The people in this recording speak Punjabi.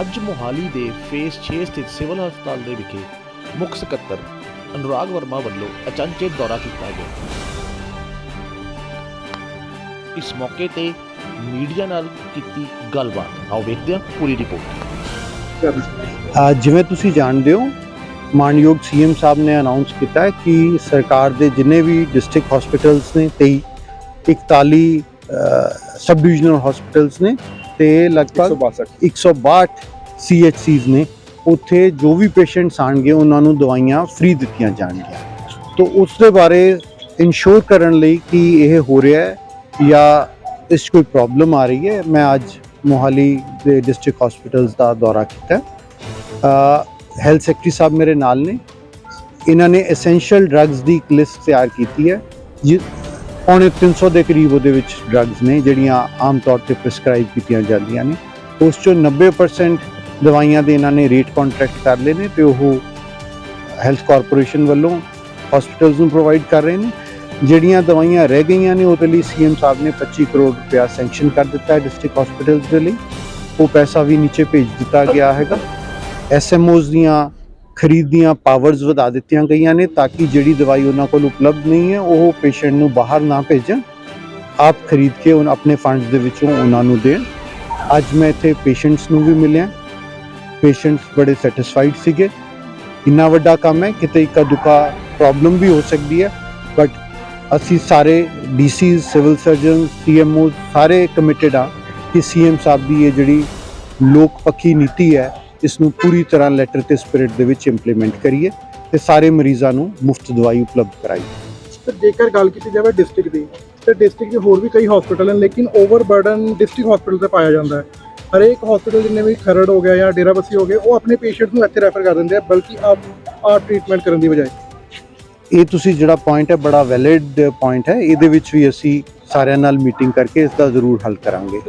ਅੱਜ ਮੋਹਾਲੀ ਦੇ ਫੇਸ 6 ਸਥਿਤ ਸਿਵਲ ਹਸਪਤਾਲ ਦੇ ਵਿਖੇ ਮੁੱਖ ਸਕੱਤਰ ਅਨੁਰਾਗ ਵਰਮਾ ਵੱਲੋਂ ਅਚਨਚੇਤ ਦੌਰਾ ਕੀਤਾ ਗਿਆ। ਇਸ ਮੌਕੇ ਤੇ ਮੀਡੀਆ ਨਾਲ ਕੀਤੀ ਗੱਲਬਾਤ। ਆਓ ਵੇਖਦੇ ਹਾਂ ਪੂਰੀ ਰਿਪੋਰਟ। ਜਿਵੇਂ ਤੁਸੀਂ ਜਾਣਦੇ ਹੋ, ਮਾਨਯੋਗ ਸੀਐਮ ਸਾਹਿਬ ਨੇ ਅਨਾਉਂਸ ਕੀਤਾ ਕਿ ਸਰਕਾਰ ਦੇ ਜਿੰਨੇ ਵੀ ਡਿਸਟ੍ਰਿਕਟ ਹਸਪੀਟਲਸ ਨੇ 23 41 ਸਬ ਡਿਵੀਜ਼ਨਲ ਹਸਪੀਟਲਸ ਨੇ ਤੇ ਲਗਭਗ 162 ਸੀਐਚਸੀਜ਼ ਨੇ ਉੱਥੇ ਜੋ ਵੀ ਪੇਸ਼ੈਂਟਸ ਆਣਗੇ ਉਹਨਾਂ ਨੂੰ ਦਵਾਈਆਂ ਫ੍ਰੀ ਦਿੱਤੀਆਂ ਜਾਣਗੀਆਂ। ਤੋਂ ਉਸ ਦੇ ਬਾਰੇ ਇਨਸ਼ੋਰ ਕਰਨ ਲਈ ਕਿ ਇਹ ਹੋ ਰਿਹਾ ਹੈ ਜਾਂ ਇਸ ਕੋਈ ਪ੍ਰੋਬਲਮ ਆ ਰਹੀ ਹੈ? ਮੈਂ ਅੱਜ ਮੋਹਾਲੀ ਦੇ ਡਿਸਟ੍ਰਿਕਟ ਹਸਪੀਟਲਸ ਦਾ ਦੌਰਾ ਕੀਤਾ। ਹੈਲਥ ਸੈਕਟਰੀ ਸਾਹਿਬ ਮੇਰੇ ਨਾਲ ਨੇ। ਇਹਨਾਂ ਨੇ ਐਸੈਂਸ਼ੀਅਲ ਡਰੱਗਸ ਦੀ ਇੱਕ ਲਿਸਟ ਤਿਆਰ ਕੀਤੀ ਹੈ ਪੌਣੇ 300 ਦੇ ਕਰੀਬ ਉਹਦੇ ਵਿੱਚ ਡਰੱਗਸ ਨੇ, ਜਿਹੜੀਆਂ ਆਮ ਤੌਰ ਤੇ ਪ੍ਰੈਸਕ੍ਰਾਈਬ ਕੀਤੀਆਂ ਜਾਂਦੀਆਂ ਨੇ। ਉਸ ਚੋਂ 90% ਦਵਾਈਆਂ ਦੇ ਇਹਨਾਂ ਨੇ ਰੇਟ ਕੰਟਰੈਕਟ ਕਰ ਲਏ ਨੇ ਤੇ ਉਹ ਹੈਲਥ ਕਾਰਪੋਰੇਸ਼ਨ ਵੱਲੋਂ ਹਸਪੀਟਲਸ ਨੂੰ ਪ੍ਰੋਵਾਈਡ ਕਰ ਰਹੇ ਨੇ। ਜਿਹੜੀਆਂ ਦਵਾਈਆਂ ਰਹਿ ਗਈਆਂ ਨੇ, ਉਹਦੇ ਲਈ ਸੀਐਮ ਸਾਹਿਬ ਨੇ 25 ਕਰੋੜ ਰੁਪਇਆ ਸੈਂਕਸ਼ਨ ਕਰ ਦਿੱਤਾ ਹੈ ਡਿਸਟ੍ਰਿਕਟ ਹਸਪੀਟਲਸ ਦੇ ਲਈ। ਉਹ ਪੈਸਾ ਵੀ ਨੀਚੇ ਭੇਜ ਦਿੱਤਾ ਗਿਆ ਹੈਗਾ। ਐਸਐਮਓਜ਼ ਦੀਆਂ ਖਰੀਦ ਦੀਆਂ ਪਾਵਰਸ ਵਧਾ ਦਿੱਤੀਆਂ ਗਈਆਂ ਨੇ ਤਾਂ ਕਿ ਜਿਹੜੀ ਦਵਾਈ ਉਹਨਾਂ ਕੋਲ ਉਪਲਬਧ ਨਹੀਂ ਹੈ, ਉਹ ਪੇਸ਼ੈਂਟ ਨੂੰ ਬਾਹਰ ਨਾ ਭੇਜਣ। ਆਪ ਖਰੀਦ ਕੇ ਉਹਨਾਂ ਆਪਣੇ ਫੰਡਸ ਦੇ ਵਿੱਚੋਂ ਉਹਨਾਂ ਨੂੰ ਦੇਣ। ਅੱਜ ਮੈਂ ਇੱਥੇ ਪੇਸ਼ੈਂਟਸ ਨੂੰ ਵੀ ਮਿਲਿਆ। ਪੇਸ਼ੈਂਟਸ ਬੜੇ ਸੈਟੀਸਫਾਈਡ ਸੀਗੇ। ਇੰਨਾ ਵੱਡਾ ਕੰਮ ਹੈ, ਕਿਤੇ ਇੱਕਾ ਦੁੱਕਾ ਪ੍ਰੋਬਲਮ ਵੀ ਹੋ ਸਕਦੀ ਹੈ ਬਟ ਅਸੀਂ ਸਾਰੇ ਡੀਸੀ ਸਿਵਲ ਸਰਜਨ ਸੀਐਮਓ ਸਾਰੇ ਕਮਿਟਡ ਆ ਕਿ ਸੀਐਮ ਸਾਹਿਬ ਦੀ ਇਹ ਜਿਹੜੀ ਲੋਕ ਪੱਖੀ ਨੀਤੀ ਹੈ ਇਸ ਨੂੰ ਪੂਰੀ ਤਰ੍ਹਾਂ ਲੈਟਰ ਤੇ ਸਪਿਰਿਟ ਦੇ ਵਿੱਚ ਇੰਪਲੀਮੈਂਟ ਕਰੀਏ ਤੇ ਸਾਰੇ ਮਰੀਜ਼ਾਂ ਨੂੰ ਮੁਫਤ ਦਵਾਈ ਉਪਲਬਧ ਕਰਾਈਏ। ਤੇ ਜੇਕਰ ਗੱਲ ਕੀਤੀ ਜਾਵੇ ਡਿਸਟ੍ਰਿਕਟ ਦੀ ਤੇ ਡਿਸਟ੍ਰਿਕਟ ਦੇ ਹੋਰ ਵੀ ਕਈ ਹਸਪੀਟਲ ਹਨ ਲੇਕਿਨ ਓਵਰਬਰਡਨ ਡਿਸਟ੍ਰਿਕਟ ਹਸਪੀਟਲ ਤੇ ਪਾਇਆ ਜਾਂਦਾ ਹੈ। ਹਰੇਕ ਹਸਪੀਟਲ ਜਿੰਨੇ ਵੀ ਖਰੜ ਹੋ ਗਿਆ ਜਾਂ ਡੇਰਾਬੱਸੀ ਹੋ ਗਏ ਉਹ ਆਪਣੇ ਪੇਸ਼ੈਂਟ ਨੂੰ ਇੱਥੇ ਰੈਫਰ ਕਰ ਦਿੰਦੇ ਆ ਬਲਕਿ ਆਪ ਆਪ ਟ੍ਰੀਟਮੈਂਟ ਕਰਨ ਦੀ ਬਜਾਏ। ਇਹ ਤੁਸੀਂ ਜਿਹੜਾ ਪੁਆਇੰਟ ਹੈ ਬੜਾ ਵੈਲਿਡ ਪੁਆਇੰਟ ਹੈ ਇਹਦੇ ਵਿੱਚ ਵੀ ਅਸੀਂ ਸਾਰਿਆਂ ਨਾਲ ਮੀਟਿੰਗ ਕਰਕੇ ਇਸ ਦਾ ਜ਼ਰੂਰ ਹੱਲ ਕਰਾਂਗੇ।